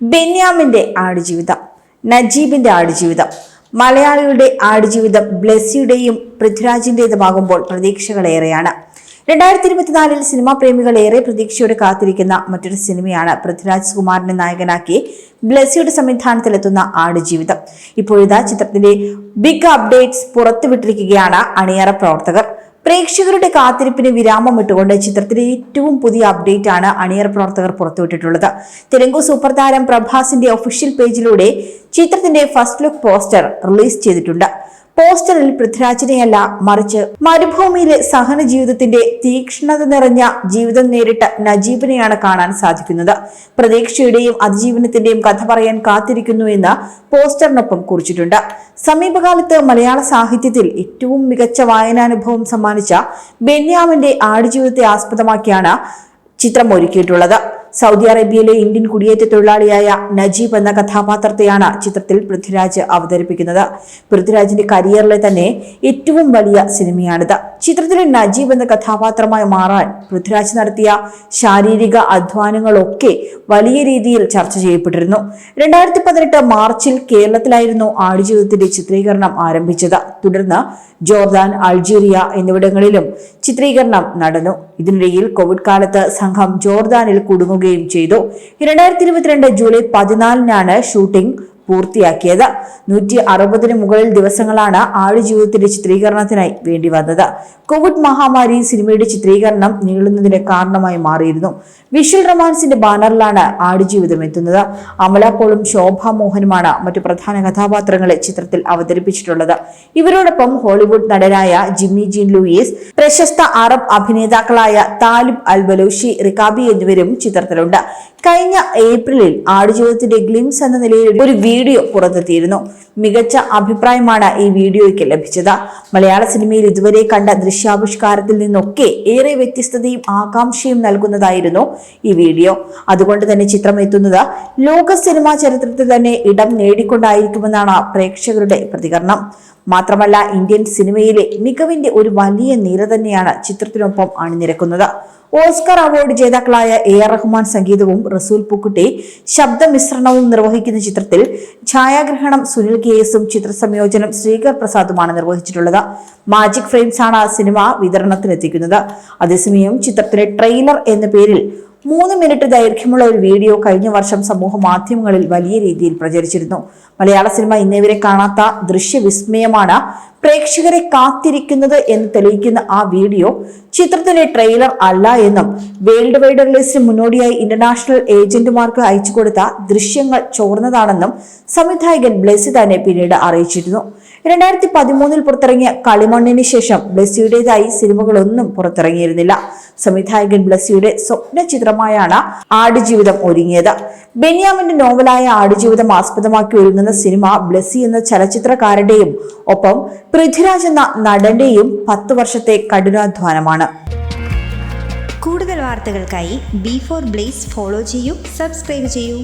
ബെന്യാമിന്റെ ആടുജീവിതം നജീബിന്റെ ആടുജീവിതം മലയാളിയുടെ ആടുജീവിതം ബ്ലെസ്സിയുടെയും പൃഥ്വിരാജിന്റേതുമാകുമ്പോൾ പ്രതീക്ഷകളേറെയാണ്. രണ്ടായിരത്തി ഇരുപത്തിനാലിൽ സിനിമാ പ്രേമികൾ ഏറെ പ്രതീക്ഷയോടെ കാത്തിരിക്കുന്ന മറ്റൊരു സിനിമയാണ് പൃഥ്വിരാജ് കുമാറിനെ നായകനാക്കി ബ്ലസ്സിയുടെ സംവിധാനത്തിലെത്തുന്ന ആടുജീവിതം. ഇപ്പോഴിതാ ചിത്രത്തിന്റെ ബിഗ് അപ്ഡേറ്റ്സ് പുറത്തുവിട്ടിരിക്കുകയാണ് അണിയറ പ്രവർത്തകർ. പ്രേക്ഷകരുടെ കാത്തിരിപ്പിന് വിരാമം ഇട്ടുകൊണ്ട് ചിത്രത്തിലെ ഏറ്റവും പുതിയ അപ്ഡേറ്റ് ആണ് അണിയർ പ്രവർത്തകർ പുറത്തുവിട്ടിട്ടുള്ളത്. തെലുങ്കു സൂപ്പർ താരം പ്രഭാസിന്റെ ഒഫീഷ്യൽ പേജിലൂടെ ചിത്രത്തിന്റെ ഫസ്റ്റ് ലുക്ക് പോസ്റ്റർ റിലീസ് ചെയ്തിട്ടുണ്ട്. പോസ്റ്ററിൽ പൃഥ്വിരാജിനെയല്ല മറിച്ച് മരുഭൂമിയിലെ സഹന ജീവിതത്തിന്റെ തീക്ഷ്ണത നിറഞ്ഞ ജീവിതം നേരിട്ട നജീബിനെയാണ് കാണാൻ സാധിക്കുന്നത്. പ്രതീക്ഷയുടെയും അതിജീവനത്തിന്റെയും കഥ പറയാൻ കാത്തിരിക്കുന്നു എന്ന് പോസ്റ്ററിനൊപ്പം കുറിച്ചിട്ടുണ്ട്. സമീപകാലത്ത് മലയാള സാഹിത്യത്തിൽ ഏറ്റവും മികച്ച വായനാനുഭവം സമ്മാനിച്ച ബെന്യാമിന്റെ ആടുജീവിതത്തെ ആസ്പദമാക്കിയാണ് ചിത്രം ഒരുക്കിയിട്ടുള്ളത്. സൗദി അറേബ്യയിലെ ഇന്ത്യൻ കുടിയേറ്റ തൊഴിലാളിയായ നജീബ് എന്ന കഥാപാത്രത്തെയാണ് ചിത്രത്തിൽ പൃഥ്വിരാജ് അവതരിപ്പിക്കുന്നത്. പൃഥ്വിരാജിന്റെ കരിയറിലെ തന്നെ ഏറ്റവും വലിയ സിനിമയാണിത്. ചിത്രത്തിലെ നജീബ് എന്ന കഥാപാത്രമായി മാറാൻ. പൃഥ്വിരാജ് നടത്തിയ ശാരീരിക അധ്വാനങ്ങളൊക്കെ വലിയ രീതിയിൽ ചർച്ച ചെയ്യപ്പെട്ടിരുന്നു. രണ്ടായിരത്തി പതിനെട്ട് മാർച്ചിൽ കേരളത്തിലായിരുന്നു ആടുജീവിതത്തിന്റെ ചിത്രീകരണം ആരംഭിച്ചത്. തുടർന്ന് ജോർദാൻ അൾജീരിയ എന്നിവിടങ്ങളിലും ചിത്രീകരണം നടന്നു. ഇതിനിടയിൽ കോവിഡ് കാലത്ത് സംഘം ജോർദാനിൽ കുടുങ്ങുകയും ചെയ്തു. രണ്ടായിരത്തി ഇരുപത്തിരണ്ട് ജൂലൈ പതിനാലിനാണ് ഷൂട്ടിംഗ് പൂർത്തിയാക്കിയത്. നൂറ്റി അറുപതിന് മുകളിൽ ദിവസങ്ങളാണ് ആടുജീവിതത്തിന്റെ ചിത്രീകരണത്തിനായി വേണ്ടി വന്നത്. കോവിഡ് മഹാമാരി സിനിമയുടെ ചിത്രീകരണം നീളുന്നതിന് കാരണമായി മാറിയിരുന്നു. വിഷ്വൽ റൊമാൻസിന്റെ ബാനറിലാണ് ആടുജീവിതം എത്തുന്നത്. അമല പോളും ശോഭ മോഹനുമാണ് മറ്റു പ്രധാന കഥാപാത്രങ്ങളെ ചിത്രത്തിൽ അവതരിപ്പിച്ചിട്ടുള്ളത്. ഇവരോടൊപ്പം ഹോളിവുഡ് നടനായ ജിമ്മി ജീൻ ലൂയിസ് പ്രശസ്ത അറബ് അഭിനേതാക്കളായ താലിബ് അൽ ബലൂഷി റിക്കാബി എന്നിവരും ചിത്രത്തിലുണ്ട്. കഴിഞ്ഞ ഏപ്രിലിൽ ആടുജീവിതത്തിന്റെ ഗ്ലിംസ് എന്ന നിലയിൽ ഒരു വീഡിയോ പുറത്തെത്തിയിരുന്നു. മികച്ച അഭിപ്രായമാണ് ഈ വീഡിയോയ്ക്ക് ലഭിച്ചത്. മലയാള സിനിമയിൽ ഇതുവരെ കണ്ട ദൃശ്യാവിഷ്കാരത്തിൽ നിന്നൊക്കെ ഏറെ വ്യത്യസ്തതയും ആകാംക്ഷയും നൽകുന്നതായിരുന്നു ഈ വീഡിയോ. അതുകൊണ്ട് തന്നെ ചിത്രം എത്തുന്നത് ലോക സിനിമാ ചരിത്രത്തിൽ തന്നെ ഇടം നേടിക്കൊണ്ടായിരിക്കുമെന്നാണ് പ്രേക്ഷകരുടെ പ്രതികരണം. മാത്രമല്ല ഇന്ത്യൻ സിനിമയിലെ മികവിന്റെ ഒരു വലിയ നിര തന്നെയാണ് ചിത്രത്തിനൊപ്പം അണിനിരക്കുന്നത്. ഓസ്കർ അവാർഡ് ജേതാക്കളായ എ ആർ റഹ്മാൻ സംഗീതവും റസൂൽ പൂക്കുട്ടി ശബ്ദമിശ്രണവും നിർവഹിക്കുന്ന ചിത്രത്തിൽ ഛായാഗ്രഹണം സുനിൽ കെ എസും ചിത്ര സംയോജനം ശ്രീകർ പ്രസാദുമാണ് നിർവഹിച്ചിട്ടുള്ളത്. മാജിക് ഫ്രെയിംസ് ആണ് സിനിമ വിതരണത്തിനെത്തിക്കുന്നത് അതേസമയം ചിത്രത്തിലെ ട്രെയിലർ എന്ന പേരിൽ മൂന്ന് മിനിറ്റ് ദൈർഘ്യമുള്ള ഒരു വീഡിയോ കഴിഞ്ഞ വർഷം സമൂഹ മാധ്യമങ്ങളിൽ വലിയ രീതിയിൽ പ്രചരിച്ചിരുന്നു. മലയാള സിനിമ ഇന്നേവരെ കാണാത്ത ദൃശ്യവിസ്മയമാണ് പ്രേക്ഷകരെ കാത്തിരിക്കുന്നത് എന്ന് തെളിയിക്കുന്ന ആ വീഡിയോ ചിത്രത്തിന്റെ ട്രെയിലർ അല്ല എന്നും വേൾഡ് വൈഡ് റിലീസിന് മുന്നോടിയായി ഇന്റർനാഷണൽ ഏജന്റുമാർക്ക് അയച്ചു കൊടുത്ത ദൃശ്യങ്ങൾ ചോർന്നതാണെന്നും സംവിധായകൻ ബ്ലെസി തന്നെ പിന്നീട് അറിയിച്ചിരുന്നു. രണ്ടായിരത്തി പതിമൂന്നിൽ പുറത്തിറങ്ങിയ കളിമണ്ണിന് ശേഷം ബ്ലസ്സിയുടേതായി സിനിമകളൊന്നും പുറത്തിറങ്ങിയിരുന്നില്ല. സംവിധായകൻ ബ്ലസ്സിയുടെ സ്വപ്ന ചിത്രമായാണ് ആടുജീവിതം ഒരുങ്ങിയത്. ബെന്യാമിന്റെ നോവലായ ആടുജീവിതം ആസ്പദമാക്കി ഒരുങ്ങുന്ന സിനിമ ബ്ലസ്സി എന്ന ചലച്ചിത്രകാരന്റെയും ഒപ്പം പൃഥ്വിരാജ് എന്ന നടന്റെയും പത്ത് വർഷത്തെ കഠിനാധ്വാനമാണ്. കൂടുതൽ വാർത്തകൾക്കായി ബി ഫോർ ബ്ലേസ് ഫോളോ ചെയ്യൂ സബ്സ്ക്രൈബ് ചെയ്യൂ.